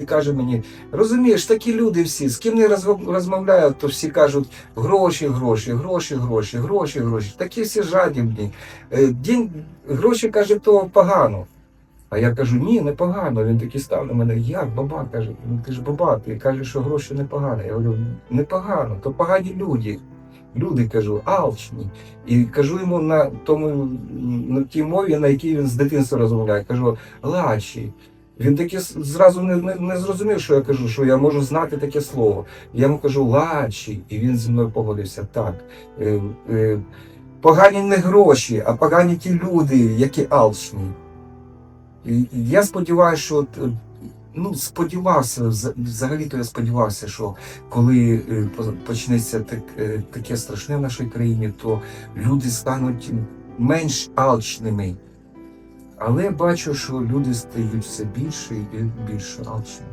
і каже мені, розумієш, такі люди всі, з ким не розмовляю, то всі кажуть гроші, гроші, гроші, гроші, гроші, гроші. Такі всі жадібні. Е, День, гроші каже, то погано. А я кажу, ні, не погано. Він такий став на мене, як баба каже, ну ти ж баба, ти кажеш, що гроші не погано. Я говорю, не погано, то погані люди. Люди кажу, алчні. І кажу йому на тому на тій мові, на якій він з дитинства розмовляє. Кажу, лачі. Він таки зразу не, не, не зрозумів, що я кажу, що я можу знати таке слово. Я йому кажу лачі, і він зі мною погодився так. Е, е, погані не гроші, а погані ті люди, які алчні. І, я сподіваюся, що е, ну, сподівався, взагалі-то я сподівався, що коли е, почнеться так, е, таке страшне в нашій країні, то люди стануть менш алчними. Але бачу, що люди стають все більше і більше алчними.